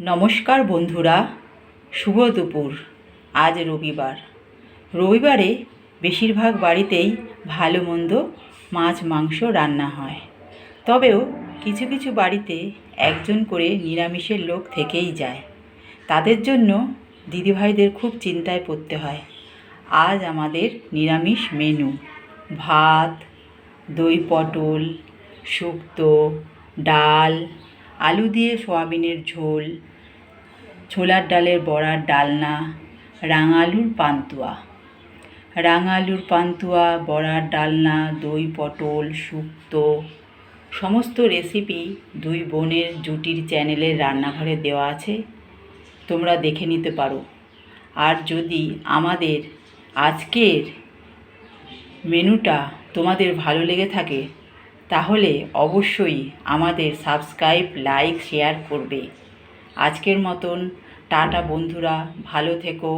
নমস্কার বন্ধুরা, শুভ দুপুর। আজ রবিবার। রবিবারে বেশিরভাগ বাড়িতেই ভালো মন্দ মাছ, মাংস রান্না হয়। তবেও কিছু কিছু বাড়িতে একজন করে নিরামিষের লোক থেকেই যায়। তাদের জন্য দিদিভাইদের খুব চিন্তায় পড়তে হয়। আজ আমাদের নিরামিষ মেনু। ভাত, দই পটল, শুক্তো, ডাল আলু দিয়ে সোয়াবিনের ঝোল, ছোলার ডালের বড়ার ডালনা, রাঙালুর পান্তুয়া। রাঙালুর পান্তুয়া, বড়ার ডালনা, দই পটল, শুক্তো, সমস্ত রেসিপি দুই বোনের জুটির চ্যানেলের রান্নাঘরে দেওয়া আছে। তোমরা দেখে নিতে পারো। আর যদি আমাদের আজকের মেনুটা তোমাদের ভালো লেগে থাকে তাহলে অবশ্যই আমাদের সাবস্ক্রাইব লাইক শেয়ার করবে। আজকের মতন টাটা বন্ধুরা ভালো থেকো।